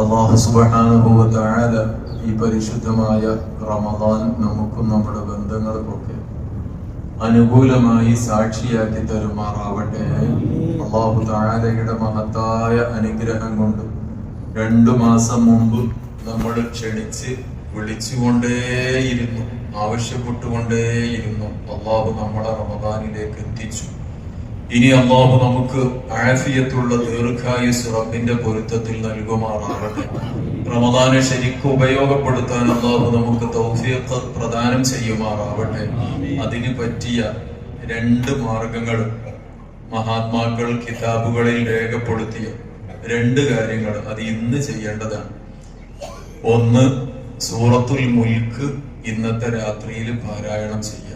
അള്ളാഹു സുബാനുഭവത്തായ ഈ പരിശുദ്ധമായ റമദാൻ നമുക്കും നമ്മുടെ ബന്ധങ്ങൾക്കൊക്കെ അനുകൂലമായി സാക്ഷിയാക്കി തരുമാറാവട്ടെ. അള്ളാഹു താഴയുടെ മഹത്തായ അനുഗ്രഹം കൊണ്ട് രണ്ടു മാസം മുമ്പ് നമ്മൾ ക്ഷണിച്ച് വിളിച്ചുകൊണ്ടേയിരുന്നു ആവശ്യപ്പെട്ടുകൊണ്ടേയിരുന്നു. അള്ളാഹു നമ്മുടെ റമദാനിലേക്ക് എത്തിച്ചു. ഇനി അള്ളാഹു നമുക്ക് ആഫിയത്തുള്ള ദീർഘായുസ് റബ്ബിന്റെ പൊരുത്തത്തിൽ നൽകുമാറാകട്ടെ. റമദാനെ ശരിക്കും ഉപയോഗപ്പെടുത്താൻ അള്ളാഹു നമുക്ക് തൗഫിയത്ത് പ്രദാനം ചെയ്യുമാറാവട്ടെ അതിന് പറ്റിയ രണ്ട് മാർഗങ്ങൾ മഹാത്മാക്കൾ കിതാബുകളിൽ രേഖപ്പെടുത്തിയ രണ്ട് കാര്യങ്ങൾ അത് ഇന്ന് ചെയ്യേണ്ടതാണ്. ഒന്ന് സൂറത്തുൽ മുൽക്ക് ഇന്നത്തെ രാത്രിയിൽ പാരായണം ചെയ്യുക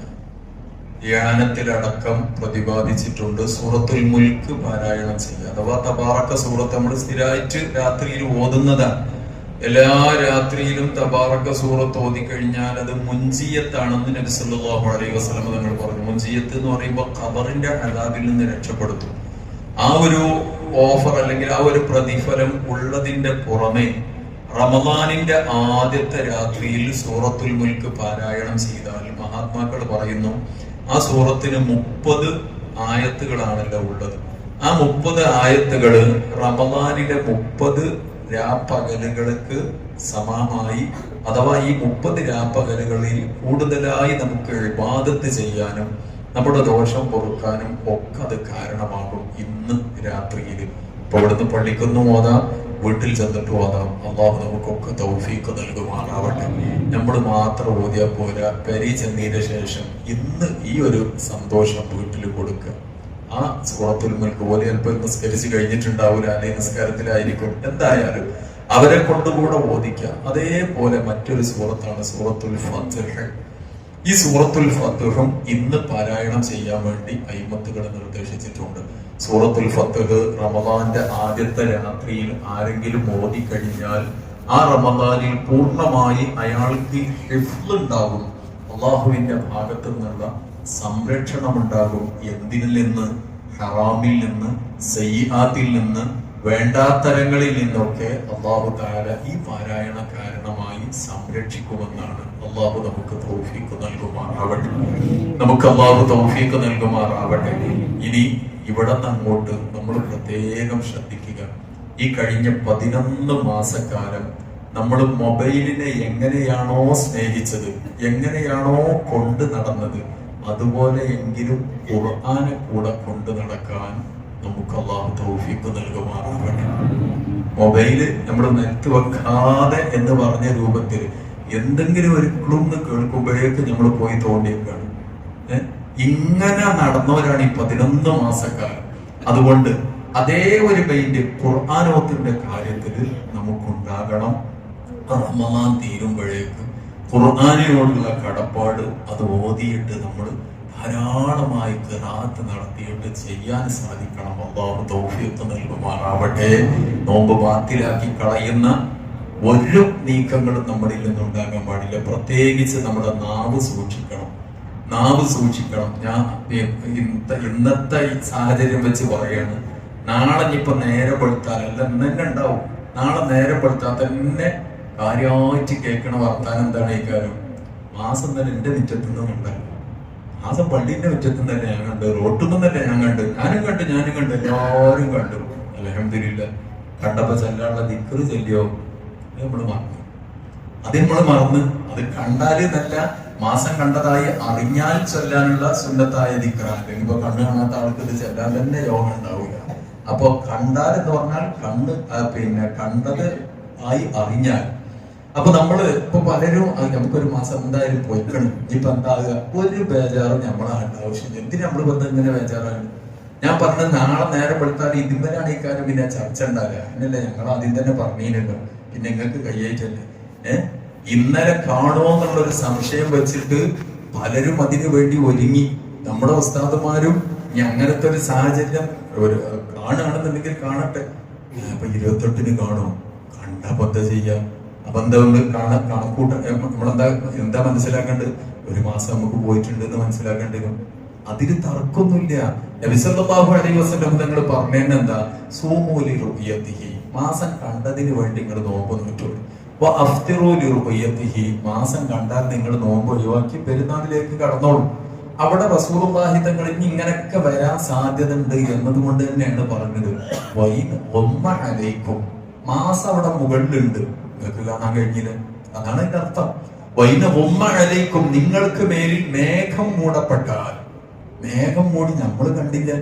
ധ്യാനത്തിലടക്കം പ്രതിപാദിച്ചിട്ടുണ്ട്. സൂറത്തുൽ മുൽക്ക് പാരായണം ചെയ്യുക. അഥവാ തബാറക്ക സൂറത്ത് നമ്മൾ സ്ഥിരമായിട്ട് രാത്രിയിൽ ഓതുന്നതാണ്. എല്ലാ രാത്രിയിലും തബാറക്ക സൂറത്ത് ഓതിക്കഴിഞ്ഞാൽ അത് മുഞ്ചിയത്താണെന്ന് നബി സല്ലല്ലാഹു അലൈഹി വസല്ലം തങ്ങൾ പറഞ്ഞു. മുൻജിയത്ത് എന്ന് പറയുമ്പോൾ ഖബറിന്റെ അലാബിൽ നിന്ന് രക്ഷപ്പെടുത്തും. ആ ഒരു ഓഫർ അല്ലെങ്കിൽ ആ ഒരു പ്രതിഫലം ഉള്ളതിന്റെ പുറമെ റമദാനിന്റെ ആദ്യത്തെ രാത്രിയിൽ സൂറത്തുൽ മുൽക്ക് പാരായണം ചെയ്താൽ മഹാത്മാക്കൾ പറയുന്നു ആ സൂറത്തിന് മുപ്പത് ആയത്തുകളാണല്ലോ ഉള്ളത്. ആ മുപ്പത് ആയത്തുകൾ റമദാനിലെ മുപ്പത് രാപ്പകലുകൾക്ക് സമമായി അഥവാ ഈ മുപ്പത് രാപ്പകലുകളിൽ കൂടുതലായി നമുക്ക് ഇബാദത്ത് ചെയ്യാനും നമ്മുടെ ദോഷം പൊറുക്കാനും ഒക്കെ അത് കാരണമാകും ഇന്ന് രാത്രിയിൽ. ഇപ്പൊ ഇവിടുന്ന് പള്ളിക്കൊന്നും ഓതാം വീട്ടിൽ ചെന്നിട്ട് ഓതാം അള്ളാഹു നമുക്കൊക്കെ തൗഫീക്ക് നൽകുവാനാവട്ടെ നമ്മൾ മാത്രം ഓതിയാൽ പോരാ. പെരി ചെന്നതിന് ശേഷം ഇന്ന് ഈ ഒരു സന്തോഷം വീട്ടിൽ കൊടുക്കുക ആ സൂറത്തുൽ മുൽക്ക് പോലെ ചിലപ്പോൾ നിസ്കരിച്ച് കഴിഞ്ഞിട്ടുണ്ടാവില്ല അല്ലെങ്കിൽ നിസ്കാരത്തിലായിരിക്കും. എന്തായാലും അവരെ കൊണ്ടുകൂടെ ഓദിക്കാം അതേപോലെ മറ്റൊരു സുഹൃത്താണ് സുഹൃത്തുൽ ഫത്ഹ് ഈ സൂറത്തുൽ ഫത്തുഹും ഇന്ന് പാരായണം ചെയ്യാൻ വേണ്ടി അയിമത്തുകൾ നിർദ്ദേശിച്ചിട്ടുണ്ട്. സൂറത്തുൽ ഫത്തുഹ് റമദാന്റെ ആദ്യത്തെ രാത്രിയിൽ ആരെങ്കിലും ഓതി കഴിഞ്ഞാൽ ആ റമദാനിൽ പൂർണമായി അയാൾക്ക് ഹിഫ്ലുണ്ടാകും അള്ളാഹുവിന്റെ ഭാഗത്തു നിന്നുള്ള സംരക്ഷണം ഉണ്ടാകും. എന്തിൽ നിന്ന്? ഹറാമിൽ നിന്ന് സയ്യാത്തിൽ നിന്ന് വേണ്ടാത്തരങ്ങളിൽ നിന്നൊക്കെ അള്ളാഹു താര ഈ പാരായണ കാരണമായി സംരക്ഷിക്കുമെന്നാണ് അള്ളാഹു നമുക്ക് തൗഫീക്ക് നൽകുമാറാവട്ടെ. നമുക്ക് അള്ളാഹു തൗഫീക്ക് നൽകുമാറാവട്ടെ. ഇനി ഇവിടെ അങ്ങോട്ട് നമ്മൾ പ്രത്യേകം ശ്രദ്ധിക്കുക. ഈ കഴിഞ്ഞ പതിനൊന്ന് മാസക്കാലം നമ്മൾ മൊബൈലിനെ എങ്ങനെയാണോ സ്നേഹിച്ചത് എങ്ങനെയാണോ കൊണ്ട് നടന്നത് അതുപോലെ എങ്കിലും ഖുർആനെ കൂടെ കൊണ്ട് നടക്കാൻ നമുക്ക് അള്ളാഹു തൗഫീഖ് നൽകുമാറാകട്ടെ മൊബൈൽ നമ്മൾ നെറ്റ് വെക്കാതെ എന്ന് പറഞ്ഞ രൂപത്തിൽ എന്തെങ്കിലും ഒരു ക്ലൂന്ന് കേൾക്കുമ്പോഴേക്ക് നമ്മൾ പോയി തോണ്ടിയേക്കാണ്. ഇങ്ങനെ നടന്നവരാണ് ഈ പതിനൊന്ന് മാസക്കാലം അതുകൊണ്ട് അതേ ഒരു മൈൻഡ് ഖുർആാനോത്തിന്റെ കാര്യത്തിൽ നമുക്കുണ്ടാകണം. റമദാൻ തീരുമ്പോഴേക്ക് ഖുർആാനിനോടുള്ള കടപ്പാട് അത് ഓതിയിട്ട് നമ്മൾ ധാരാളമായി ഖിറാത്ത് നടത്തിയിട്ട് ചെയ്യാൻ സാധിക്കണം. അള്ളാഹു തൗഫീഖ് നൽകുമാറാവട്ടെ. നോമ്പ് ബാത്തിലാക്കി കളയുന്ന ഒരു നീക്കങ്ങളും നമ്മളിൽ നിന്നുണ്ടാകാൻ പാടില്ല. പ്രത്യേകിച്ച് നമ്മുടെ നാവ് സൂക്ഷിക്കണം. നാവ് സൂക്ഷിക്കണം. ഞാൻ ഇന്നത്തെ ഈ സാഹചര്യം വെച്ച് പറയാണ്. നാളെ ഇപ്പൊ നേരെ പെടുത്താനല്ല തന്നെ ഉണ്ടാവും. നാളെ നേരെ പെടുത്താൻ തന്നെ കാര്യമായിട്ട് കേൾക്കണ വർത്താനം എന്താണ് ഈ കാര്യം? മാസം തന്നെ എന്റെ മുറ്റത്തു മാസം പള്ളിന്റെ ഉച്ചത്തിൽ തന്നെ ഞാൻ കണ്ട് റോട്ടുമ്പം തന്നെ ഞാൻ കണ്ട് ഞാനും കണ്ട് ഞാനും കണ്ട് എല്ലാവരും കണ്ടു. അലഹമില്ല കണ്ടപ്പോ ചെല്ലാനുള്ള ദിക്കറ് ചെല്ലിയോ? നമ്മൾ മറന്നു. അത് നമ്മൾ മറന്ന് അത് കണ്ടാൽ നല്ല മാസം കണ്ടതായി അറിഞ്ഞാൽ ചൊല്ലാനുള്ള സുന്നത്തായ ദിക്റാണ്. ഇപ്പൊ കണ്ണ് കാണാത്ത ആൾക്ക് ഇത് ചെല്ലാൻ തന്നെ യോഗം ഉണ്ടാവില്ല. അപ്പൊ കണ്ടാൽ എന്ന് പറഞ്ഞാൽ കണ്ണ് പിന്നെ കണ്ടത് ആയി അറിഞ്ഞാൽ അപ്പൊ നമ്മൾ ഇപ്പൊ പലരും നമുക്കൊരു മാസം എന്തായാലും പോയിക്കണം. ഇപ്പൊ എന്താകുക? ഒരു ബേജാറും നമ്മളാകേണ്ട ആവശ്യമില്ല എന്തിനു നമ്മൾ ബന്ധം ഇങ്ങനെ ബേജാറാണ്? ഞാൻ പറഞ്ഞ നാളെ നേരെ പെടുത്താൽ ഇതുവരെയാണ് ഈ കാര്യം പിന്നെ ചർച്ച ഉണ്ടാകുക. എന്നല്ലേ ഞങ്ങൾ ആദ്യം തന്നെ പറഞ്ഞില്ലല്ലോ പിന്നെ നിങ്ങൾക്ക് കയ്യേറ്റല്ലേ? ഏഹ് ഇന്നലെ കാണുമോ എന്നുള്ളൊരു സംശയം വെച്ചിട്ട് പലരും അതിനു വേണ്ടി ഒരുങ്ങി. നമ്മുടെ ഉസ്താദുമാരും അങ്ങനത്തെ ഒരു സാഹചര്യം ഒരു കാണുകയാണെന്നുണ്ടെങ്കിൽ കാണട്ടെ. അപ്പൊ ഇരുപത്തെട്ടിന് കാണും. കണ്ടപ്പോ എന്താ ചെയ്യാ? അപ്പൊ എന്തുകൊണ്ട് കാണ കണക്കൂട്ട നമ്മളെന്താ എന്താ മനസ്സിലാക്കേണ്ടത്? ഒരു മാസം നമുക്ക് പോയിട്ടുണ്ട് എന്ന് മനസ്സിലാക്കേണ്ടി വരും അതിന് തർക്കമൊന്നുമില്ല. നബിസല്ലാഹു അലൈഹി വസല്ലം തങ്ങൾ എന്താ സൂമൂലി മാസം കണ്ടതിന് വേണ്ടി നിങ്ങൾ നോമ്പ് നോറ്റോളൂ അപ്പൊ മാസം കണ്ടാൽ നിങ്ങൾ നോമ്പ് ഒഴിവാക്കി പെരുന്നാളിലേക്ക് കടന്നോളൂ. അവിടെ റസൂറുല്ലാഹിതങ്ങൾ ഇനി ഇങ്ങനെയൊക്കെ വരാൻ സാധ്യത ഉണ്ട് എന്നതുകൊണ്ട് തന്നെയാണ് പറഞ്ഞത്. വൈ ഒമ്മ അലൈക്കും. മാസം അവിടെ മുകളിലുണ്ട്. നിങ്ങൾക്ക് കാണാൻ കഴിഞ്ഞില്ല? അതാണ് അതിന്റെ അർത്ഥം. വൈന ഉമ്മ അലൈക്കും നിങ്ങൾക്ക് മേലിൽ മേഘം മൂടപ്പെട്ടാൽ. മേഘം മൂടി നമ്മൾ കണ്ടില്ല.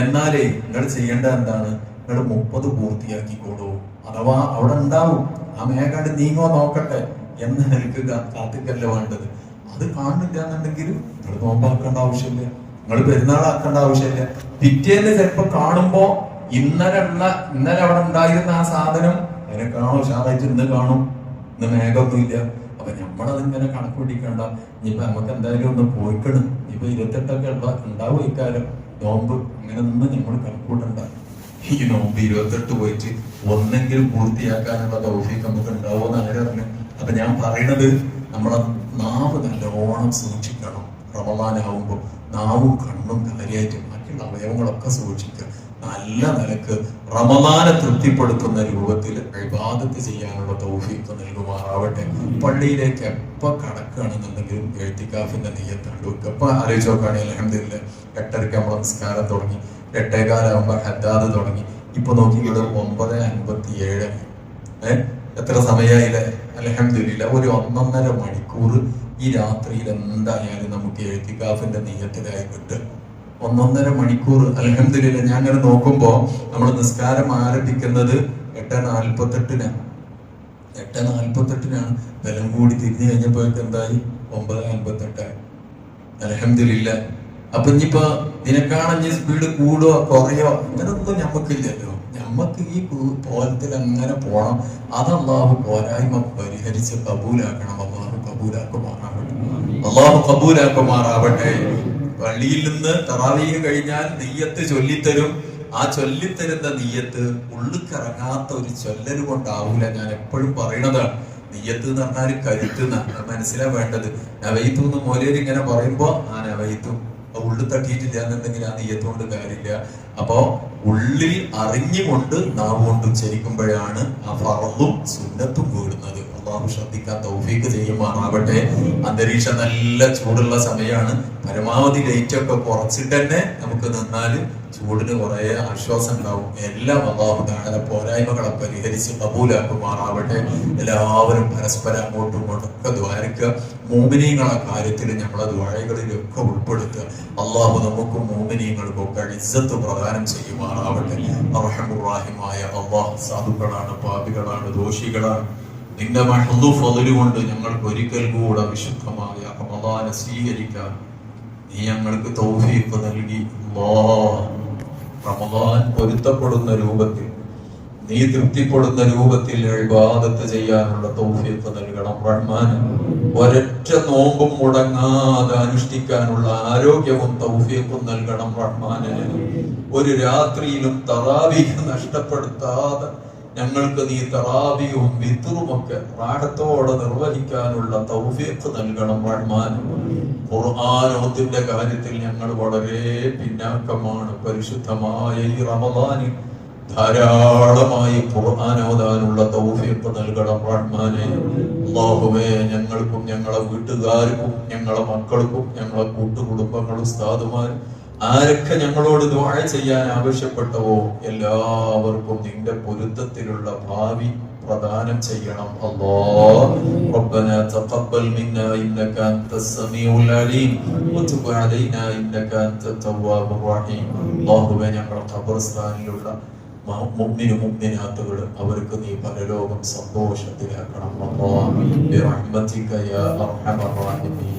എന്നാലേ നിങ്ങൾ ചെയ്യേണ്ട എന്താണ്? നിങ്ങൾ മുപ്പത് പൂർത്തിയാക്കിക്കോളൂ. അഥവാ അവിടെ ഉണ്ടാവും. ആ മേഘാണ്ട് നീങ്ങോ നോക്കട്ടെ എന്ന് എനിക്ക് കാത്തിക്കല്ല വേണ്ടത്. അത് കാണുന്നില്ല എന്നുണ്ടെങ്കിൽ നിങ്ങൾ നോമ്പാക്കേണ്ട ആവശ്യമില്ല. നിങ്ങൾ പെരുന്നാളാക്കേണ്ട ആവശ്യമില്ല. പിറ്റേന്ന് ചിലപ്പോ കാണുമ്പോ ഇന്നലെ ഉള്ള ഇന്നലെ അവിടെ ഉണ്ടായിരുന്ന ആ സാധനം അതിനെ കാണും ഉഷാറായിട്ട് ഇന്ന് കാണും? ഇന്ന് മേഘമൊന്നുമില്ല. അപ്പൊ നമ്മളത് ഇങ്ങനെ കണക്ക് പിടിക്കണ്ട ഇനിയിപ്പൊ നമുക്ക് എന്തായാലും ഒന്ന് പോയിക്കണം. ഇപ്പൊ ഇരുപത്തെട്ടൊക്കെ ഉണ്ടാവും ഇക്കാലം നോമ്പ്. അങ്ങനെ നിന്ന് നമ്മൾ കണക്കൂട്ടണ്ട ഈ നോമ്പ് ഇരുപത്തെട്ട് പോയിട്ട് ഒന്നെങ്കിലും പൂർത്തിയാക്കാനുള്ള തൗഫീഖ് നമുക്ക് ഉണ്ടാവുമെന്ന് ആരും അറിഞ്ഞു? അപ്പൊ ഞാൻ പറയണത് നമ്മളെ നാവ് നല്ലോണം സൂക്ഷിക്കണം. റമദാനാവുമ്പോൾ നാവും കണ്ണും കാര്യമായിട്ട് ബാക്കിയുള്ള അവയവങ്ങളൊക്കെ സൂക്ഷിക്കുക. നല്ല നിലയ്ക്ക് റമദാനെ തൃപ്തിപ്പെടുത്തുന്ന രൂപത്തിൽ ഇബാദത്ത് ചെയ്യാനുള്ള തൗഫീക്ക് നൽകുമാറാവട്ടെ. പള്ളിയിലേക്ക് എപ്പോ കടക്കുകയാണെന്നുണ്ടെങ്കിലും എഴുത്തിക്കാഫിന്റെ നെയ്യത്തുണ്ട് എപ്പോ ആലോചിച്ച് നോക്കുകയാണെങ്കിൽ അലഹമില്ല എട്ടരയ്ക്ക് നമ്മൾ നമസ്കാരം തുടങ്ങി എട്ടേകാലാകുമ്പോ ഹദ്ദാദ് തുടങ്ങി. ഇപ്പൊ നോക്കിയത് ഒമ്പത് അൻപത്തി ഏഴ് ഏഹ് എത്ര സമയമായില്ലേ അലഹമില്ല ഒരു ഒന്നൊന്നര മണിക്കൂർ ഈ രാത്രിയിൽ എന്തായാലും നമുക്ക് എഴുത്തിക്കാഫിന്റെ നെയ്യത്തിലായി കിട്ടും. ഒന്നൊന്നര മണിക്കൂർ അലഹമില്ല ഞാൻ അങ്ങനെ നോക്കുമ്പോ നമ്മൾ നിസ്കാരം ആരംഭിക്കുന്നത് എട്ട് നാൽപ്പത്തെട്ടിനാണ് എട്ട് നാൽപ്പത്തെട്ടിനാണ്. ബലം കൂടി തിരിഞ്ഞു കഴിഞ്ഞപ്പോഴേക്ക് എന്തായി? ഒമ്പത് അൻപത്തെട്ടായി അലഹമില്ല അപ്പൊ ഇനിയിപ്പോ നിനക്കാണെങ്കിൽ സ്പീഡ് കൂടുകയോ കുറയോ? അങ്ങനൊന്നും ഞമ്മക്കില്ലല്ലോ. ഞമ്മക്ക് ഈ പോലത്തിൽ അങ്ങനെ പോണം. അത് അള്ളാഹു പോരായ്മ പരിഹരിച്ച് കബൂലാക്കണം. അള്ളാഹു കബൂലാക്കുമാറാവട്ടെ. അള്ളാഹു കബൂലാക്കുമാറാവട്ടെ. പള്ളിയിൽ നിന്ന് തറാവീഹ് കഴിഞ്ഞാൽ നെയ്യത്ത് ചൊല്ലിത്തരും. ആ ചൊല്ലിത്തരുന്ന നെയ്യത്ത് ഉള്ളിക്കിറങ്ങാത്ത ഒരു ചൊല്ലല് കൊണ്ടാവൂല. ഞാൻ എപ്പോഴും പറയണതാണ്. നെയ്യത്ത് എന്ന് പറഞ്ഞാൽ കരുത്ത് എന്നാണ് മനസ്സിലാ വേണ്ടത്. നവൈത്തു എന്ന് മോലേര് ഇങ്ങനെ പറയുമ്പോ ആ നവൈത്തും ഉള്ളു തട്ടിയിട്ടില്ല എന്നുണ്ടെങ്കിൽ ആ നെയ്യത്ത് കൊണ്ട് കാര്യമില്ല. അപ്പോ ഉള്ളിൽ അറിഞ്ഞുകൊണ്ട് നാവ് ഉച്ചരിക്കുമ്പോഴാണ് ആ ഫറവും സുന്നത്തും കൂടുന്നത്. അള്ളാഹു ശ്രദ്ധിക്കാൻ തൗഫീക്ക് ചെയ്യുമാറാവട്ടെ. അന്തരീക്ഷം നല്ല ചൂടുള്ള സമയമാണ് പരമാവധി ലൈറ്റ് ഒക്കെ കുറച്ചിട്ട് തന്നെ നമുക്ക് നിന്നാൽ ചൂടിന് കുറെ ആശ്വാസം ഉണ്ടാവും. എല്ലാം അള്ളാഹു താഴെ പോരായ്മകളെ പരിഹരിച്ച് കബൂലാക്കുമാറാവട്ടെ. എല്ലാവരും പരസ്പരം അങ്ങോട്ടും ഇങ്ങോട്ടും ഒക്കെ ദ്വാരിക്കുക. മോമിനിയങ്ങളെ കാര്യത്തിൽ നമ്മളെ ദ്വാരകളിലൊക്കെ ഉൾപ്പെടുത്തുക. അള്ളാഹു നമുക്ക് മോമിനിയങ്ങൾക്കും ഒക്കെ ഇസ്സത്ത് പ്രദാനം ചെയ്യുമാറാവട്ടെ. അർഹമുറാഹിമായ അള്ളാഹു സാധുക്കളാണ് പാപികളാണ് ദോഷികളാണ്. നിന്റെ മഹദു ഫതിലുകൊണ്ട് കൊണ്ട് ഞങ്ങൾക്ക് ഒരിക്കൽ കൂടെ വിശുദ്ധമായ റമദാനെ സ്വീകരിക്കാൻ നീ ഞങ്ങൾക്ക് തൗഫീഖ് നൽകി. റമദാൻ പൊരുത്തപ്പെടുന്ന രൂപത്തിൽ നീ തൃപ്തിപ്പെടുന്ന രൂപത്തിൽ ഇബാദത്ത് ചെയ്യാനുള്ള തൗഫീഖ് നൽകണം. റഹ്മാൻ ഒരൊറ്റ നോമ്പും മുടങ്ങാതെ അനുഷ്ഠിക്കാനുള്ള ആരോഗ്യവും തൗഫീഖും നൽകണം റഹ്മാനെ. ഒരു രാത്രിയിലും തറാവീഹ് നഷ്ടപ്പെടുത്താതെ ഞങ്ങൾക്ക് നീ തറാവിയും വിത്തുറുമൊക്കെ റാഹത്തോടെ നിർവഹിക്കാനുള്ള തൗഫീഖ് നൽകണം റഹ്മാൻ. ഖുർആാനോത്തിന്റെ കാര്യത്തിൽ ഞങ്ങൾ വളരെ പിന്നാക്കമാണ്. പരിശുദ്ധമായ ഈ റമദാനിൽ ധാരാളമായി ഖുർആൻ ഓതാനുള്ള തൗഫീഖ് നൽകണം റഹ്മാനെ. അള്ളാഹുവേ ഞങ്ങൾക്കും ഞങ്ങളെ വീട്ടുകാർക്കും ഞങ്ങളെ മക്കൾക്കും ഞങ്ങളെ കൂട്ടുകുടുംബങ്ങളും ഉസ്താദുമാരും ആരൊക്കെ ഞങ്ങളോട് ദുആ ചെയ്യാൻ ആവശ്യപ്പെട്ടവോ എല്ലാവർക്കും നിന്റെ പൊരുത്തത്തിലുള്ള ഭാവി പ്രദാനം ചെയ്യണം അല്ലാ ربنا تقبل منا انك انت السميع العليم وتب علينا انك انت التواب الرحيم അല്ലാഹുവേ ഞങ്ങളുടെ ഖബർസ്ഥാനിലുള്ള മുഅ്മിനു മുഅ്മിനാത്തുകൾ അവർക്ക് നീ പരലോകം സന്തോഷത്തിലാക്കണം അല്ലാഹ് ബിറഹ്മതിക യാ അർഹമർ റഹീമീൻ